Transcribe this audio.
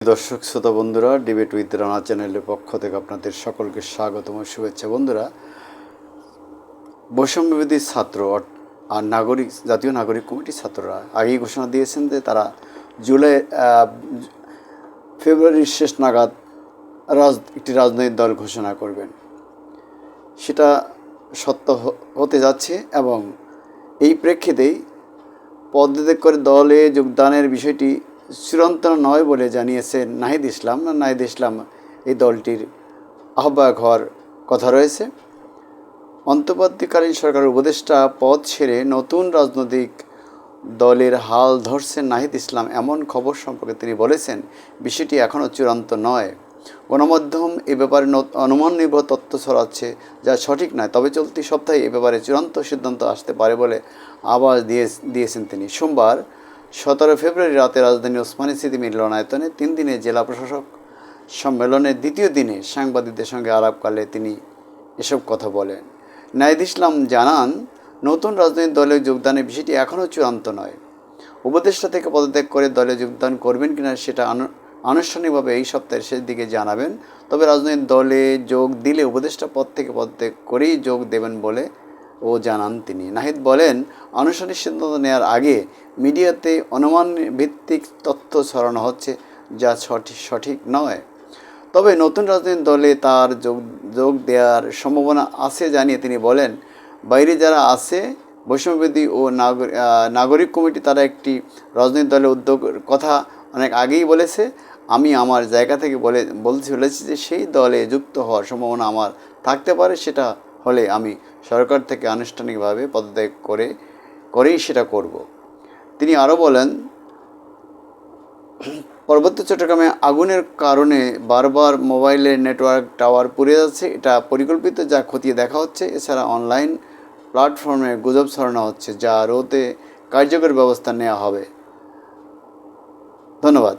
দর্শক, শ্রোতা বন্ধুরা ডিবেট উইথ রানা চ্যানেলের পক্ষ থেকে আপনাদের সকলকে স্বাগতম শুভেচ্ছা। বন্ধুরা বৈষম্যবিধি ছাত্র আর নাগরিক জাতীয় নাগরিক কমিটির ছাত্ররা আগেই ঘোষণা দিয়েছেন যে তারা জুলাই ফেব্রুয়ারির শেষ নাগাদ রাজ একটি রাজনৈতিক দল ঘোষণা করবেন। সেটা সত্য হতে যাচ্ছে এবং এই প্রেক্ষিতেই পদত্যাগ করে দলে যোগদানের বিষয়টি চূড়ান্ত নয় বলে জানিয়েছেন নাহিদ ইসলাম। নাহিদ ইসলাম এই দলটির আহ্বায়ক হওয়ার কথা রয়েছে। অন্তর্বর্তীকালীন সরকারের উপদেষ্টা পদ ছেড়ে নতুন রাজনৈতিক দলের হাল ধরছেন নাহিদ ইসলাম, এমন খবর সম্পর্কে তিনি বলেছেন। বিষয়টি এখনও চূড়ান্ত নয়। গণমাধ্যম এ ব্যাপারে অনুমান নির্ভর তথ্য ছড়াচ্ছে যা সঠিক নয়, তবে চলতি সপ্তাহে এ ব্যাপারে চূড়ান্ত সিদ্ধান্ত আসতে পারে বলে আবাস দিয়ে দিয়েছেন তিনি। সোমবার সতেরো ফেব্রুয়ারি রাতে রাজধানী ওসমানী স্মৃতি মিলনায়তনে তিন দিনের জেলা প্রশাসক সম্মেলনের দ্বিতীয় দিনে সাংবাদিকদের সঙ্গে আলাপকালে তিনি এসব কথা বলেন। নাইদ ইসলাম জানান, নতুন রাজনৈতিক দলে যোগদানের বিষয়টি এখনও চূড়ান্ত নয়। উপদেষ্টা থেকে পদত্যাগ করে দলে যোগদান করবেন কিনা সেটা আনু- আনুষ্ঠানিকভাবে এই সপ্তাহের শেষ দিকে জানাবেন। তবে রাজনৈতিক দলে যোগ দিলে উপদেষ্টা পদ থেকে পদত্যাগ করেই যোগ দেবেন বলে ও জানান তিনি। নাহিদ বলেন, আনুষ্ঠানিক সিদ্ধান্ত নেওয়ার আগে মিডিয়াতে অনুমান ভিত্তিক তথ্য ছড়ানো হচ্ছে যা সঠিক সঠিক নয়। তবে নতুন রাজনৈতিক দলে তার যোগ যোগ দেওয়ার সম্ভাবনা আছে জানিয়ে তিনি বলেন, বাইরে যারা আছে বৈষম্যবিধি ও নাগরিক কমিটি তারা একটি রাজনৈতিক দলের উদ্যোগের কথা অনেক আগেই বলেছে। আমি আমার জায়গা থেকে বলে, বলতে চলেছি যে সেই দলে যুক্ত হওয়ার সম্ভাবনা আমার থাকতে পারে, সেটা হলে আমি সরকার থেকে আনুষ্ঠানিকভাবে পদত্যাগ করে, করেই সেটা করব। তিনি আরও বলেন পার্বত্য চট্টগ্রামে আগুনের কারণে বারবার মোবাইলের নেটওয়ার্ক টাওয়ার পুড়ে যাচ্ছে। এটা পরিকল্পিত যা খতিয়ে দেখা হচ্ছে, এছাড়া অনলাইন প্ল্যাটফর্মে গুজব ছড়ানো হচ্ছে, যা রোতে কার্যকর ব্যবস্থা নেওয়া হবে। ধন্যবাদ।